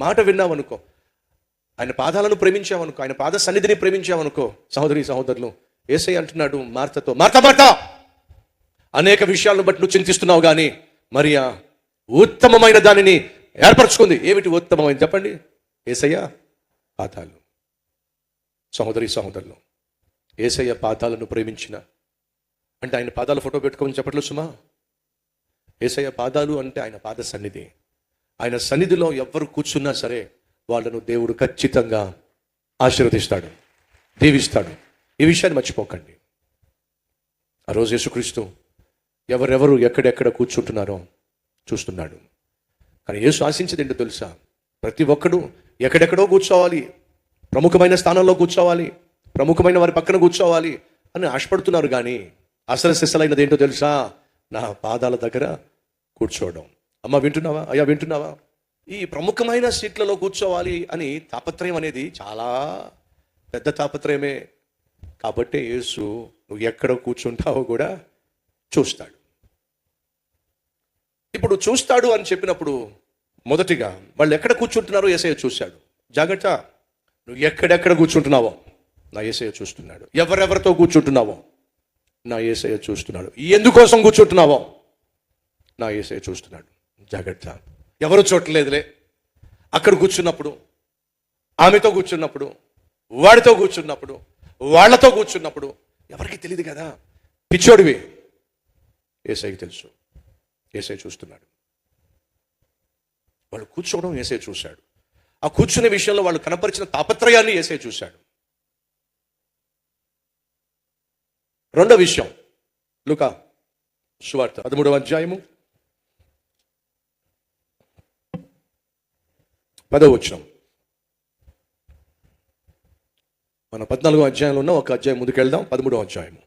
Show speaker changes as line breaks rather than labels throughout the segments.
మాట విన్నావనుకో. ఆయన పాదాలను ప్రేమించావనుకో ఆయన పాద సన్నిధిని ప్రేమించావనుకో సహోదరి సహోదరులు ఏసై అంటున్నాడు మార్తతో మార్త మార్త! అనేక విషయాలను బట్టి నువ్వు చింతిస్తున్నావు కానీ మరియా ఉత్తమమైన దానిని ఏర్పరచుకుంది. ఏమిటి ఉత్తమమైన? చెప్పండి. ఏసయ్య పాదాలు. సహోదరి సహోదరులు ఏసయ్య పాదాలను ప్రేమించిన. అంటే ఆయన పాదాల ఫోటో పెట్టుకోమని చెప్పట్లు సుమా? ఏసయ్య పాదాలు అంటే ఆయన పాద సన్నిధి. ఆయన సన్నిధిలో ఎవ్వరు కూర్చున్నా సరే వాళ్ళను దేవుడు ఖచ్చితంగా ఆశీర్వదిస్తాడు దీవిస్తాడు. ఈ విషయాన్ని మర్చిపోకండి. ఆ రోజు యేసుక్రీస్తు ఎవరెవరు ఎక్కడెక్కడ కూర్చుంటున్నారో చూస్తున్నాడు. కానీ యేసు ఆశించేది ఏంటో తెలుసా? ప్రతి ఒక్కడు ఎక్కడెక్కడో కూర్చోవాలి. ప్రముఖమైన స్థానంలో కూర్చోవాలి. ప్రముఖమైన వారి పక్కన కూర్చోవాలి అని ఆశపడుతున్నారు కానీ అసలు సిసలైనది ఏంటో తెలుసా? నా పాదాల దగ్గర కూర్చోవడం. అమ్మ వింటున్నావా? అయ్యా వింటున్నావా? ఈ ప్రముఖమైన సీట్లలో కూర్చోవాలి అని తాపత్రయం అనేది చాలా పెద్ద తాపత్రయమే. కాబట్టే యేసు నువ్వు ఎక్కడ కూర్చుంటావో కూడా చూస్తాడు. ఇప్పుడు చూస్తాడు అని చెప్పినప్పుడు మొదటిగా వాళ్ళు ఎక్కడ కూర్చుంటున్నారో ఏసయ్య చూశాడు. జాగ్రత్త. నువ్వు ఎక్కడెక్కడ కూర్చుంటున్నావో? నా ఏసయ్య చూస్తున్నాడు. ఎవరెవరితో కూర్చుంటున్నావో? నా ఏసయ్య చూస్తున్నాడు. ఎందుకోసం కూర్చుంటున్నావో? నా ఏసయ్య చూస్తున్నాడు. జాగ్రత్త. ఎవరు చూడలేదులే అక్కడ కూర్చున్నప్పుడు ఆమెతో కూర్చున్నప్పుడు వాడితో కూర్చున్నప్పుడు వాళ్ళతో కూర్చున్నప్పుడు ఎవరికి తెలియదు కదా. పిచ్చోడివి. ఏసైకి తెలుసు. ఏసై చూస్తున్నాడు. వాళ్ళు కూర్చోవడం ఏసై చూశాడు. ఆ కూర్చునే విషయంలో వాళ్ళు కనపరిచిన తాపత్రయాన్ని ఏసై చూశాడు. రెండో విషయం. లుకా సువార్త. పదమూడవ అధ్యాయము. పదవ మన పద్నాలుగో అధ్యాయంలో ఉన్న ఒక అధ్యాయం ముందుకెళ్దాం పదమూడవ అధ్యాయము.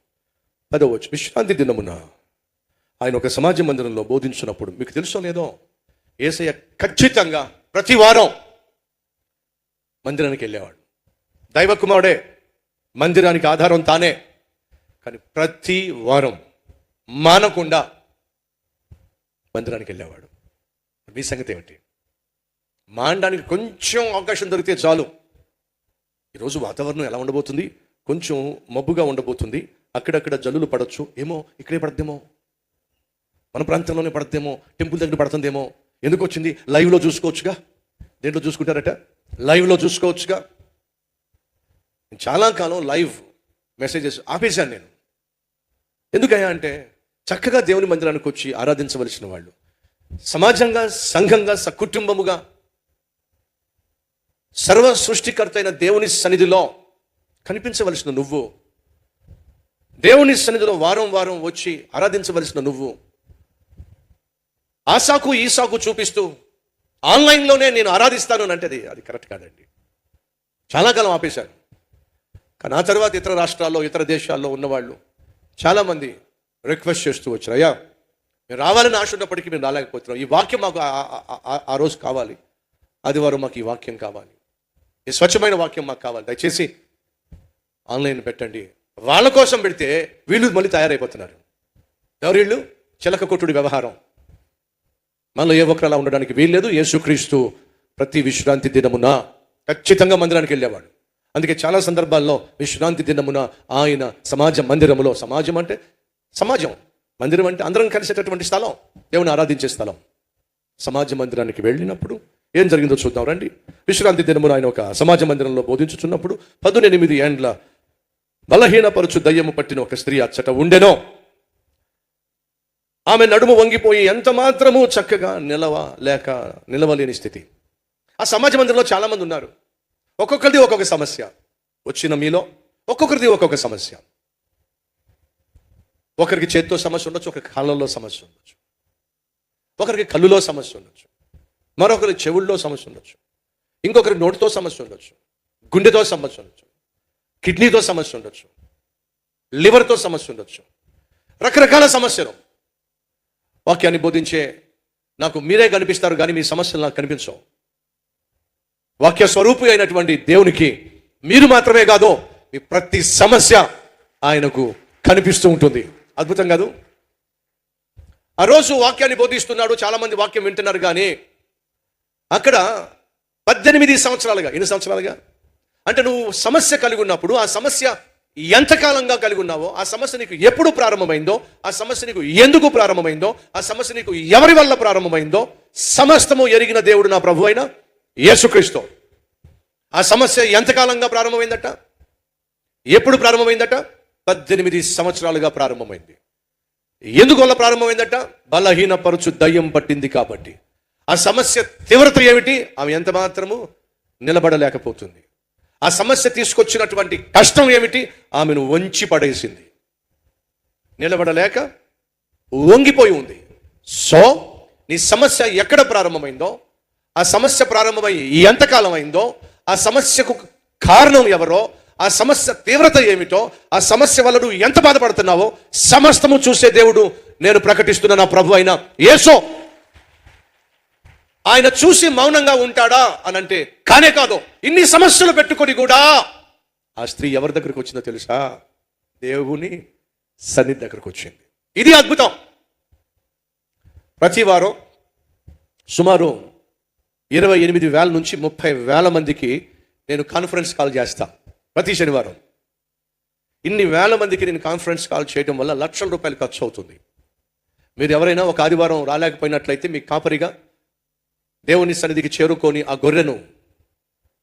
పదవ విశ్రాంతి దినమున ఆయన ఒక సమాజ మందిరంలో బోధించినప్పుడు మీకు తెలుసో లేదో ఏసయ్య ఖచ్చితంగా ప్రతి వారం మందిరానికి వెళ్ళేవాడు. దైవ కుమారుడే మందిరానికి ఆధారం తానే కానీ ప్రతి వారం మానకుండా మందిరానికి వెళ్ళేవాడు. మీ సంగతి ఏమిటి? మాండడానికి కొంచెం అవకాశం దొరికితే చాలు. ఈరోజు వాతావరణం ఎలా ఉండబోతుంది? కొంచెం మబ్బుగా ఉండబోతుంది. అక్కడక్కడ జల్లులు పడవచ్చు ఏమో ఇక్కడే పడద్దేమో? మన ప్రాంతంలోనే పడద్దేమో? టెంపుల్ దగ్గర పడుతుందేమో? ఎందుకు వచ్చింది? లైవ్లో చూసుకోవచ్చుగా? దేంట్లో చూసుకుంటారట? లైవ్లో చూసుకోవచ్చుగా? చాలా కాలం లైవ్ మెసేజెస్ ఆపేశాను నేను. ఎందుకయ్యా అంటే చక్కగా దేవుని మందిరానికి వచ్చి ఆరాధించవలసిన వాళ్ళు. సమాజంగా సంఘంగా సకుటుంబముగా సర్వ సృష్టికర్త అయిన దేవుని సన్నిధిలో కనిపించవలసిన నువ్వు దేవుని సన్నిధిలో వారం వారం వచ్చి ఆరాధించవలసిన నువ్వు ఆశాకు ఈసాకు చూపిస్తూ ఆన్లైన్లోనే నేను ఆరాధిస్తాను అంటే అది అది కరెక్ట్ కాదండి. చాలా కాలం ఆపేశాను కానీ ఆ తర్వాత ఇతర రాష్ట్రాల్లో ఇతర దేశాల్లో ఉన్నవాళ్ళు చాలామంది రిక్వెస్ట్ చేస్తూ వచ్చారు. అయ్యా మీరు రావాలని ఆశ ఉన్నప్పటికీ మేము రాలేకపోతున్నాం. ఈ వాక్యం మాకు ఆ- ఆ రోజు కావాలి. ఆదివారం మాకు ఈ వాక్యం కావాలి. ఈ స్వచ్ఛమైన వాక్యం మాకు కావాలి. దయచేసి ఆన్లైన్ పెట్టండి. వాళ్ళ కోసం పెడితే వీళ్ళు మళ్ళీ తయారైపోతున్నారు. ఎవరు వీళ్ళు చిలక కొట్టుడి వ్యవహారం. మనలో ఏ ఒక్కరు అలా ఉండడానికి వీల్లేదు. యేసుక్రీస్తు ప్రతి విశ్రాంతి దినమున ఖచ్చితంగా మందిరానికి వెళ్ళేవాడు. అందుకే చాలా సందర్భాల్లో విశ్రాంతి దినమున ఆయన సమాజ మందిరములో సమాజం అంటే సమాజం. మందిరం అంటే అందరం కలిసేటటువంటి స్థలం. దేవుని ఆరాధించే స్థలం. సమాజ మందిరానికి వెళ్ళినప్పుడు ఏం జరిగిందో చూద్దాం రండి. విశ్రాంతి దినమున ఆయన ఒక సమాజ మందిరంలో బోధించుచున్నప్పుడు పదునెనిమిది ఏండ్ల బలహీనపరుచు దయ్యము పట్టిన ఒక స్త్రీ అచ్చట ఉండెనో. ఆమె నడుము వంగిపోయి ఎంత మాత్రము చక్కగా నిలవ లేక నిలవలేని స్థితి. ఆ సమాజ మందిరంలో చాలామంది ఉన్నారు. ఒక్కొక్కరిది ఒక్కొక్క సమస్య. వచ్చిన మీలో ఒక్కొక్కరిది ఒక్కొక్క సమస్య. ఒకరికి చేత్తో సమస్య ఉండొచ్చు ఒకరికి కాళ్ళలో సమస్య ఉండొచ్చు. ఒకరికి కళ్ళులో సమస్య ఉండొచ్చు. మరొకరి చెవుల్లో సమస్య ఉండొచ్చు. ఇంకొకరి నోటితో సమస్య ఉండొచ్చు. గుండెతో సమస్య ఉండొచ్చు. కిడ్నీతో సమస్య ఉండొచ్చు. లివర్తో సమస్య ఉండొచ్చు. రకరకాల సమస్యలు. వాక్యాన్ని బోధించే నాకు మీరే కనిపిస్తారు కానీ మీ సమస్యలు నాకు కనిపించవు. వాక్య స్వరూపి అయినటువంటి దేవునికి మీరు మాత్రమే కాదు మీ ప్రతి సమస్య ఆయనకు కనిపిస్తూ ఉంటుంది. అద్భుతం కాదు? ఆ రోజు వాక్యాన్ని బోధిస్తున్నాడు చాలామంది వాక్యం వింటున్నారు కానీ అక్కడ పద్దెనిమిది సంవత్సరాలుగా ఎన్ని సంవత్సరాలుగా? అంటే నువ్వు సమస్య కలిగి ఉన్నప్పుడు ఆ సమస్య ఎంతకాలంగా కలిగి ఉన్నావో ఆ సమస్య నీకు ఎప్పుడు ప్రారంభమైందో ఆ సమస్య నీకు ఎందుకు ప్రారంభమైందో ఆ సమస్య నీకు ఎవరి వల్ల ప్రారంభమైందో సమస్తము ఎరిగిన దేవుడు నా ప్రభు అయిన యేసుక్రీస్తు. ఆ సమస్య ఎంతకాలంగా ప్రారంభమైందట? ఎప్పుడు ప్రారంభమైందట? పద్దెనిమిది సంవత్సరాలుగా ప్రారంభమైంది. ఎందుకు వల్ల ప్రారంభమైందట? బలహీనపరచు దయ్యం పట్టింది కాబట్టి. ఆ సమస్య తీవ్రత ఏమిటి? ఆమె ఎంత మాత్రము నిలబడలేకపోతుంది. ఆ సమస్య తీసుకొచ్చినటువంటి కష్టం ఏమిటి? ఆమెను వంచి పడేసింది. నిలబడలేక వంగిపోయి ఉంది. సో నీ సమస్య ఎక్కడ ప్రారంభమైందో ఆ సమస్య ప్రారంభమై ఎంతకాలం అయిందో ఆ సమస్యకు కారణం ఎవరో ఆ సమస్య తీవ్రత ఏమిటో ఆ సమస్య వల్ల నువ్వు ఎంత బాధపడుతున్నావో సమస్తము చూసే దేవుడు నేను ప్రకటిస్తున్న నా ప్రభు అయిన ఏసో ఆయన చూసి మౌనంగా ఉంటాడా అని అంటే కానే కాదు ఇన్ని సమస్యలు పెట్టుకొని కూడా. ఆ స్త్రీ ఎవరి దగ్గరికి వచ్చిందో తెలుసా? దేవుని సన్నిధి దగ్గరకు వచ్చింది. ఇది అద్భుతం. ప్రతి వారం సుమారు ఇరవై ఎనిమిది వేల నుంచి ముప్పై వేల మందికి నేను కాన్ఫరెన్స్ కాల్ చేస్తా ప్రతి శనివారం. ఇన్ని వేల మందికి నేను కాన్ఫరెన్స్ కాల్ చేయడం వల్ల లక్షల రూపాయలు ఖర్చు అవుతుంది. మీరు ఎవరైనా ఒక ఆదివారం రాలేకపోయినట్లయితే మీకు కాపరిగా దేవుని సన్నిధికి చేరుకొని ఆ గొర్రెను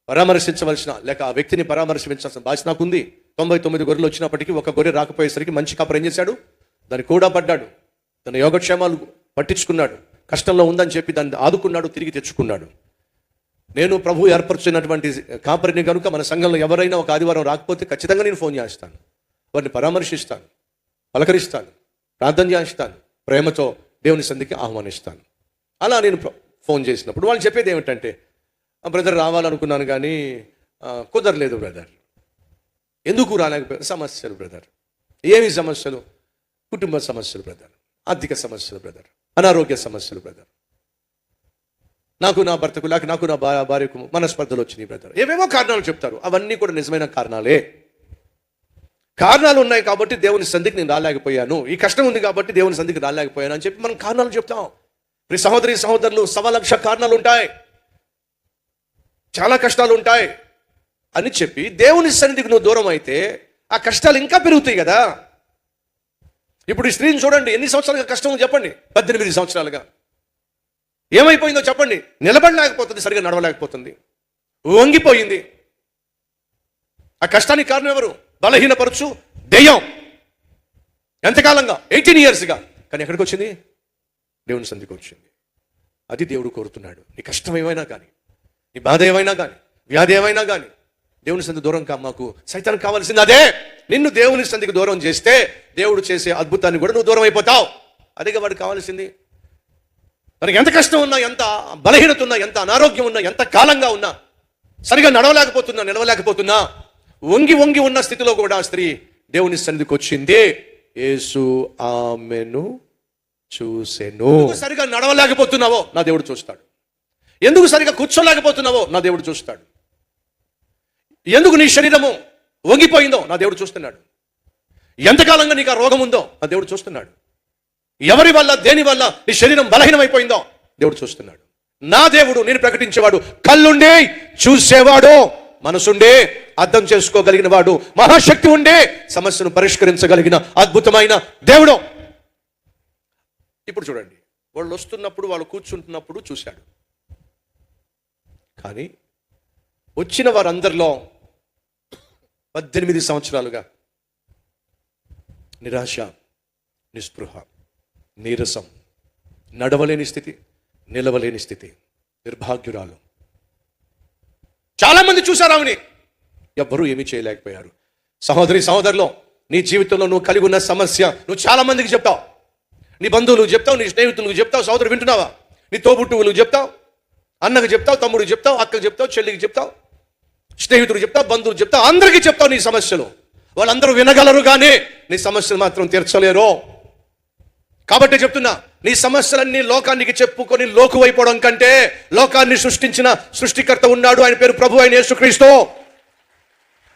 పరామర్శించవలసిన లేక ఆ వ్యక్తిని పరామర్శించాల్సిన బాధ్యత నాకుంది. తొంభై తొమ్మిది గొర్రెలు వచ్చినప్పటికీ ఒక గొర్రె రాకపోయేసరికి మంచి కాపరి ఏం చేశాడు? దాన్ని కూడా పడ్డాడు. తన యోగక్షేమాలు పట్టించుకున్నాడు. కష్టంలో ఉందని చెప్పి దాన్ని ఆదుకున్నాడు తిరిగి తెచ్చుకున్నాడు. నేను ప్రభు ఏర్పరచినటువంటి కాపరిని కనుక మన సంఘంలో ఎవరైనా ఒక ఆదివారం రాకపోతే ఖచ్చితంగా నేను ఫోన్ చేస్తాను. వారిని పరామర్శిస్తాను పలకరిస్తాను ప్రార్థన చేస్తాను ప్రేమతో దేవుని సంధికి ఆహ్వానిస్తాను. అలా నేను ఫోన్ చేసినప్పుడు వాళ్ళు చెప్పేది ఏమిటంటే బ్రదర్ రావాలనుకున్నాను కానీ కుదరలేదు బ్రదర్ ఎందుకు రాలేకపోయారు? సమస్యలు బ్రదర్ ఏమి సమస్యలు? కుటుంబ సమస్యలు బ్రదర్ ఆర్థిక సమస్యలు బ్రదర్ అనారోగ్య సమస్యలు బ్రదర్ నాకు నా భర్తకు లేక నాకు నా భార్య భార్యకు మనస్పర్ధలు వచ్చినాయి బ్రదర్ ఏమేమో కారణాలు చెప్తారు. అవన్నీ కూడా నిజమైన కారణాలే. కారణాలు ఉన్నాయి కాబట్టి దేవుని సంధికి నేను రాలేకపోయాను. ఈ కష్టం ఉంది కాబట్టి దేవుని సంధికి రాలేకపోయాను అని చెప్పి మనం కారణాలు చెప్తాం. ప్రతి సహోదరి సహోదరులు సవలక్ష కారణాలు ఉంటాయి చాలా కష్టాలు ఉంటాయి అని చెప్పి దేవుని సన్నిధికి నువ్వు దూరం అయితే ఆ కష్టాలు ఇంకా పెరుగుతాయి కదా. ఇప్పుడు ఈ స్త్రీని చూడండి ఎన్ని సంవత్సరాలుగా కష్టం చెప్పండి. పద్దెనిమిది సంవత్సరాలుగా. ఏమైపోయిందో చెప్పండి. నిలబడలేకపోతుంది సరిగా నడవలేకపోతుంది. వంగిపోయింది. ఆ కష్టానికి కారణం ఎవరు? బలహీనపరచు దెయ్యం. ఎంతకాలంగా? ఎయిటీన్ ఇయర్స్గా. కానీ ఎక్కడికి వచ్చింది దేవుని సంధికి వచ్చింది. అది దేవుడు కోరుతున్నాడు. నీ కష్టం ఏమైనా కానీ నీ బాధ ఏమైనా కానీ వ్యాధి ఏమైనా కానీ దేవుని సంధి దూరం కా మాకు. సైతాన్ కావాల్సింది అదే. నిన్ను దేవుని సంధికి దూరం చేస్తే దేవుడు చేసే అద్భుతాన్ని కూడా నువ్వు దూరం అయిపోతావు. అదేగా వాడు కావాల్సింది. మనకి ఎంత కష్టం ఉన్నా ఎంత బలహీనత ఉన్నా ఎంత అనారోగ్యం ఉన్నా ఎంత కాలంగా ఉన్నా సరిగా నడవలేకపోతున్నా నిలవలేకపోతున్నా వంగి వంగి ఉన్న స్థితిలో కూడా స్త్రీ దేవుని సన్నిధికి వచ్చింది. యేసు ఆమెను. చూసెను. సరిగా నడవలేకపోతున్నావో? నా దేవుడు చూస్తాడు. ఎందుకు సరిగా కూర్చోలేకపోతున్నావో? నా దేవుడు చూస్తాడు. ఎందుకు నీ శరీరము వంగిపోయిందో? నా దేవుడు చూస్తున్నాడు. ఎంతకాలంగా నీకు ఆ రోగం ఉందో? నా దేవుడు చూస్తున్నాడు. ఎవరి వల్ల దేని వల్ల నీ శరీరం బలహీనమైపోయిందో? దేవుడు చూస్తున్నాడు. నా దేవుడు నేను ప్రకటించేవాడు. కళ్ళుండే చూసేవాడు. మనసుండే అర్థం చేసుకోగలిగిన వాడు. మహాశక్తి ఉండే సమస్యను పరిష్కరించగలిగిన అద్భుతమైన దేవుడు. ఇప్పుడు చూడండి. వాళ్ళు వస్తున్నప్పుడు వాళ్ళు కూర్చుంటున్నప్పుడు చూశాడు. కానీ వచ్చిన వారందరిలో పద్దెనిమిది సంవత్సరాలుగా నిరాశ నిస్పృహ నీరసం నడవలేని స్థితి నిలవలేని స్థితి నిర్భాగ్యురాలు. చాలామంది చూశారు ఆమెని. ఎవ్వరూ ఏమీ చేయలేకపోయారు. సహోదరి సహోదరులో నీ జీవితంలో నువ్వు కలిగి ఉన్న సమస్య నువ్వు చాలా మందికి చెప్తావు. నీ బంధువులకు చెప్తావు నీ స్నేహితులకు చెప్తావు సోదరు వింటున్నావా? నీ తోబుట్టువులకు చెప్తావు అన్నకు చెప్తావు తమ్ముడికి చెప్తావు అక్కకు చెప్తావు చెల్లికి చెప్తావు స్నేహితుడు చెప్తావు బంధువులు చెప్తావు అందరికీ చెప్తావు నీ సమస్యలు. వాళ్ళందరూ వినగలరు కానీ నీ సమస్యలు మాత్రం తీర్చలేరు. కాబట్టి చెప్తున్నా నీ సమస్యలన్నీ లోకానికి చెప్పుకొని లోకువైపోవడం కంటే లోకాన్ని సృష్టించిన సృష్టికర్త ఉన్నాడు ఆయన పేరు ప్రభు ఆయన యేసుక్రీస్తు.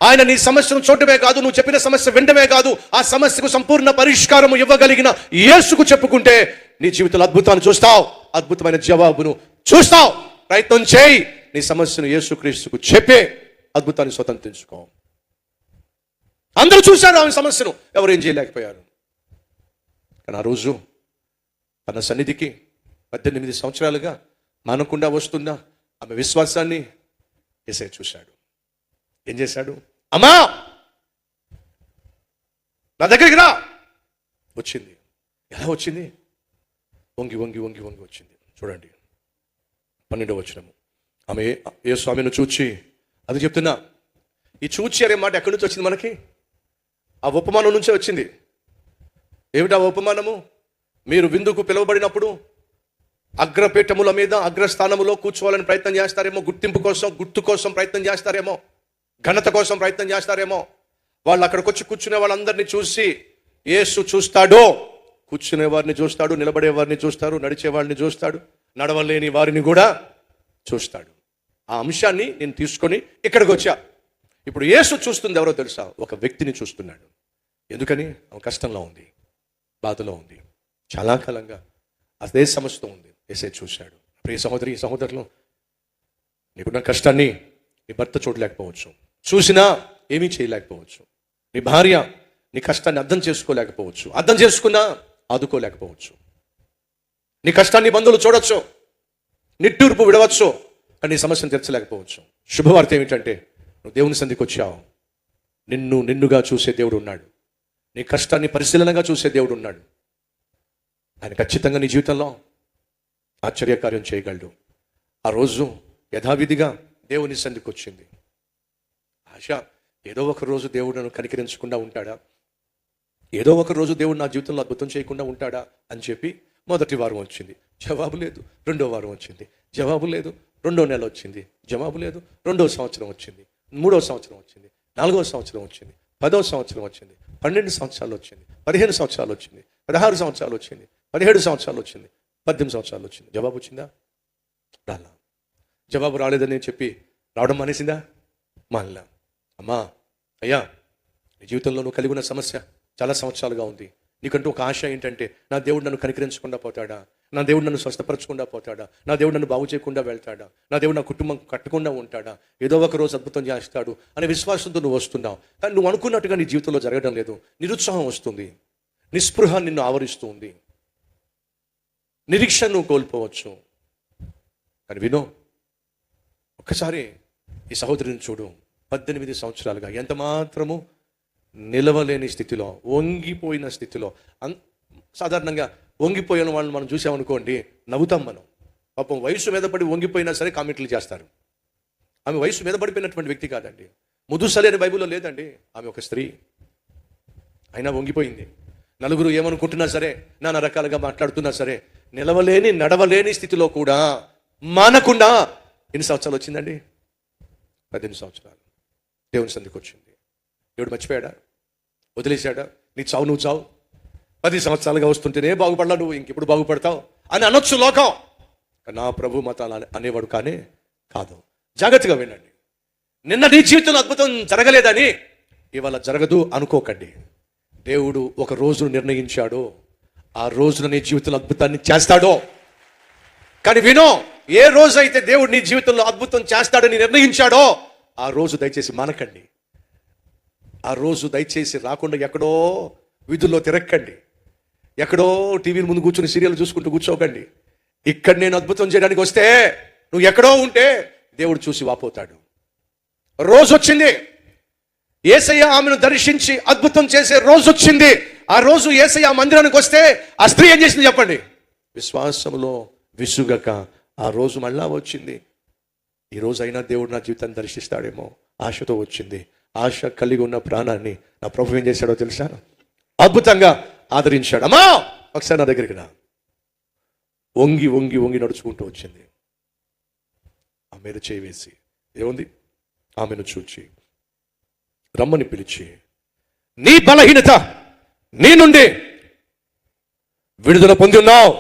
ఆయన నీ సమస్యను చూడటమే కాదు నువ్వు చెప్పిన సమస్య వినడమే కాదు ఆ సమస్యకు సంపూర్ణ పరిష్కారము ఇవ్వగలిగిన యేసుకు చెప్పుకుంటే నీ జీవితంలో అద్భుతాన్ని చూస్తావు అద్భుతమైన జవాబును చూస్తావు. ప్రయత్నం చేయి నీ సమస్యను యేసుక్రీస్తుకు చెప్పే అద్భుతాన్ని స్వతంత్రించుకో. అందరూ చూశారు ఆమె సమస్యను ఎవరు ఏం చేయలేకపోయారు. కానీ ఆ రోజు తన సన్నిధికి పద్దెనిమిది సంవత్సరాలుగా మానకుండా వస్తున్న ఆమె విశ్వాసాన్ని ఏసై చూశాడు. ఏం చేశాడు? అమ్మా! నా దగ్గరికి రా! వచ్చింది. ఎలా వచ్చింది? వంగి వంగి వంగి వంగి వచ్చింది. చూడండి. పన్నెండవ వచ్చినము ఆమె ఏ స్వామిని చూచి అది చెప్తున్నా ఈ చూచి అనే మాట ఎక్కడి నుంచి వచ్చింది మనకి? ఆ ఉపమానం నుంచే వచ్చింది. ఏమిటి ఆ ఉపమానము? మీరు విందుకు పిలువబడినప్పుడు అగ్రపీఠముల మీద అగ్రస్థానములో కూర్చోవాలని ప్రయత్నం చేస్తారేమో? గుర్తింపు కోసం గుర్తు కోసం ప్రయత్నం చేస్తారేమో? ఘనత కోసం ప్రయత్నం చేస్తారేమో. వాళ్ళు అక్కడికి వచ్చి కూర్చునే వాళ్ళందరినీ చూసి యేసు చూస్తాడో? కూర్చునే వారిని చూస్తాడు నిలబడే వారిని చూస్తారు నడిచే వారిని చూస్తాడు నడవలేని వారిని కూడా చూస్తాడు. ఆ అంశాన్ని నేను తీసుకొని ఇక్కడికి వచ్చా. ఇప్పుడు యేసు చూస్తుంది ఎవరో తెలుసా? ఒక వ్యక్తిని చూస్తున్నాడు. ఎందుకని? ఆమె కష్టంలో ఉంది బాధలో ఉంది చాలా కాలంగా అదే సమస్యతో ఉంది. ఏసే చూశాడు. ప్రియ సహోదరి సహోదరులు నీకున్న కష్టాన్ని నీ భర్త చూడలేకపోవచ్చు. చూసినా ఏమీ చేయలేకపోవచ్చు. నీ భార్య నీ కష్టాన్ని అర్థం చేసుకోలేకపోవచ్చు. అర్థం చేసుకున్నా ఆదుకోలేకపోవచ్చు. నీ కష్టాన్ని బంధువులు చూడొచ్చు. నిట్టూర్పు విడవచ్చు. కానీ నీ సమస్యను తీర్చలేకపోవచ్చు. శుభవార్త ఏమిటంటే నువ్వు దేవుని సంధికి వచ్చావు. నిన్ను నిన్నుగా చూసే దేవుడు ఉన్నాడు. నీ కష్టాన్ని పరిశీలనగా చూసే దేవుడు ఉన్నాడు. ఆయన ఖచ్చితంగా నీ జీవితంలో ఆశ్చర్యకార్యం చేయగలడు. ఆ రోజు యథావిధిగా దేవుని సంధికి వచ్చింది. ఆశ ఏదో ఒక రోజు దేవుడు నన్ను కనికరించకుండా ఉంటాడా? ఏదో ఒక రోజు దేవుడు నా జీవితంలో అద్భుతం చేయకుండా ఉంటాడా? అని చెప్పి మొదటి వారం వచ్చింది. జవాబు లేదు. రెండో వారం వచ్చింది. జవాబు లేదు. రెండో నెల వచ్చింది. జవాబు లేదు. రెండో సంవత్సరం వచ్చింది. మూడో సంవత్సరం వచ్చింది. నాలుగో సంవత్సరం వచ్చింది. పదో సంవత్సరం వచ్చింది. పన్నెండు సంవత్సరాలు వచ్చింది. పదిహేను సంవత్సరాలు వచ్చింది. పదహారు సంవత్సరాలు వచ్చింది. పదిహేడు సంవత్సరాలు వచ్చింది. పద్దెనిమిది సంవత్సరాలు వచ్చింది. జవాబు వచ్చిందా? రాలా. జవాబు రాలేదని చెప్పి రావడం మానేసిందా? మానలా. అమ్మా అయ్యా నీ జీవితంలో నువ్వు కలిగి ఉన్న సమస్య చాలా సంవత్సరాలుగా ఉంది. నీకంటూ ఒక ఆశ ఏంటంటే నా దేవుడు నన్ను కనికరించకుండా పోతాడా? నా దేవుడు నన్ను స్వస్థపరచకుండా పోతాడా? నా దేవుడు నన్ను బాగు చేయకుండా వెళ్తాడా? నా దేవుడు నా కుటుంబం కట్టకుండా ఉంటాడా? ఏదో ఒక రోజు అద్భుతం చేస్తాడు అనే విశ్వాసంతో నువ్వు వస్తున్నావు. కానీ నువ్వు అనుకున్నట్టుగా నీ జీవితంలో జరగడం లేదు. నిరుత్సాహం వస్తుంది. నిస్పృహ నిన్ను ఆవరిస్తూ ఉంది. నిరీక్ష నువ్వు కోల్పోవచ్చు. కానీ వినో ఒక్కసారి ఈ సహోదరిని చూడు. పద్దెనిమిది సంవత్సరాలుగా ఎంత మాత్రము నిలవలేని స్థితిలో వంగిపోయిన స్థితిలో. అన్ సాధారణంగా వంగిపోయిన వాళ్ళని మనం చూసామనుకోండి నవ్వుతాం మనం. పాపం వయసు మీద పడి వంగిపోయినా సరే కామెంట్లు చేస్తారు. ఆమె వయసు మీద పడిపోయినటువంటి వ్యక్తి కాదండి. ముదుసలేని అనే బైబిల్లో లేదండి. ఆమె ఒక స్త్రీ. అయినా వంగిపోయింది. నలుగురు ఏమనుకుంటున్నా సరే నానా రకాలుగా మాట్లాడుతున్నా సరే నిలవలేని నడవలేని స్థితిలో కూడా మానకుండా ఎన్ని సంవత్సరాలు వచ్చిందండి? పద్దెనిమిది సంవత్సరాలు. దేవుని సందికి వచ్చింది. దేవుడు మర్చిపోయాడా? వదిలేశాడా? నీ చావు నువ్వు చావు. పది సంవత్సరాలుగా వస్తుంటేనే బాగుపడలా నువ్వు ఇంకెప్పుడు బాగుపడతావు? అని అనొచ్చు లోకం. నా ప్రభు మతాలు అనేవాడు కానీ కాదు. జాగ్రత్తగా వినండి. నిన్న నీ జీవితంలో అద్భుతం జరగలేదని ఇవాళ జరగదు అనుకోకండి. దేవుడు ఒక రోజును నిర్ణయించాడు. ఆ రోజున నీ జీవితంలో అద్భుతాన్ని చేస్తాడో. కానీ వినో ఏ రోజైతే దేవుడు నీ జీవితంలో అద్భుతం చేస్తాడని నిర్ణయించాడో ఆ రోజు దయచేసి మనకండి. ఆ రోజు దయచేసి రాకుండా ఎక్కడో వీధుల్లో తిరక్కండి. ఎక్కడో టీవీ ముందు కూర్చుని సీరియల్ చూసుకుంటూ కూర్చోకండి. ఇక్కడ నేను అద్భుతం చేయడానికి వస్తే నువ్వు ఎక్కడో ఉంటే దేవుడు చూసి వాపోతాడు. రోజు వచ్చింది. ఏసయ్య ఆమెను దర్శించి అద్భుతం చేసే రోజు వచ్చింది. ఆ రోజు ఏసయ్య మందిరానికి వస్తే ఆ స్త్రీ ఏం చేసింది చెప్పండి? విశ్వాసంలో విసుగక ఆ రోజు మళ్ళా వచ్చింది. ఈ రోజు అయినా దేవుడు నా జీవితాన్ని దర్శిస్తాడేమో. ఆశతో వచ్చింది. ఆశ కలిగి ఉన్న ప్రాణాన్ని నా ప్రభు ఏం చేశాడో తెలుసా? అద్భుతంగా ఆదరించాడు. అమ్మా! ఒకసారి నా దగ్గరికి రా. వంగి వంగి వంగి నడుచుకుంటూ వచ్చింది. ఆ మీద చేయి వేసి ఏముంది? ఆమెను చూచి రమ్మని పిలిచి నీ బలహీనత నీ నుండి విడుదల పొంది ఉన్నావు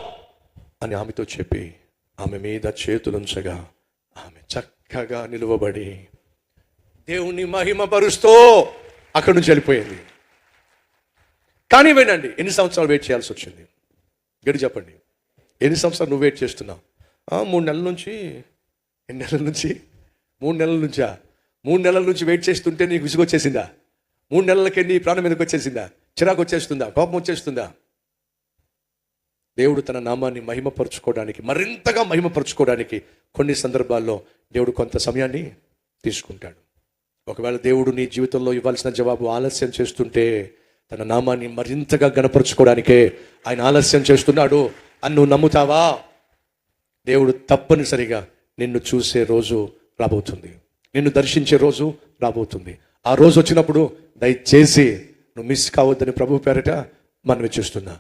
అని ఆమెతో చెప్పి ఆమె మీద చేతులుంచగా ఉంచగా చక్కగా నిలువబడి దేవుణ్ణి మహిమపరుస్తూ అక్కడి నుంచి వెళ్ళిపోయింది. కానీ వినండి ఎన్ని సంవత్సరాలు వెయిట్ చేయాల్సి వచ్చింది? గడి చెప్పండి. ఎన్ని సంవత్సరాలు నువ్వు వెయిట్ చేస్తున్నావు? మూడు నెలల నుంచి. ఎన్ని నెలల నుంచి? మూడు నెలల నుంచా? మూడు నెలల నుంచి వెయిట్ చేస్తుంటే నీకు విసుగొచ్చేసిందా మూడు నెలలకే నీ ప్రాణం మీదకి వచ్చేసిందా? చిరాకు వచ్చేస్తుందా? కోపం వచ్చేస్తుందా? దేవుడు తన నామాన్ని మహిమపరచుకోవడానికి మరింతగా మహిమపరచుకోవడానికి కొన్ని సందర్భాల్లో దేవుడు కొంత సమయాన్ని తీసుకుంటాడు. ఒకవేళ దేవుడు నీ జీవితంలో ఇవ్వాల్సిన జవాబు ఆలస్యం చేస్తుంటే తన నామాన్ని మరింతగా గణపరుచుకోవడానికే ఆయన ఆలస్యం చేస్తున్నాడు. అని నువ్వు నమ్ముతావా? దేవుడు తప్పనిసరిగా నిన్ను చూసే రోజు రాబోతుంది. నిన్ను దర్శించే రోజు రాబోతుంది. ఆ రోజు వచ్చినప్పుడు దయచేసి నువ్వు మిస్ కావద్దని ప్రభు పేరట మనవి చేస్తున్నా.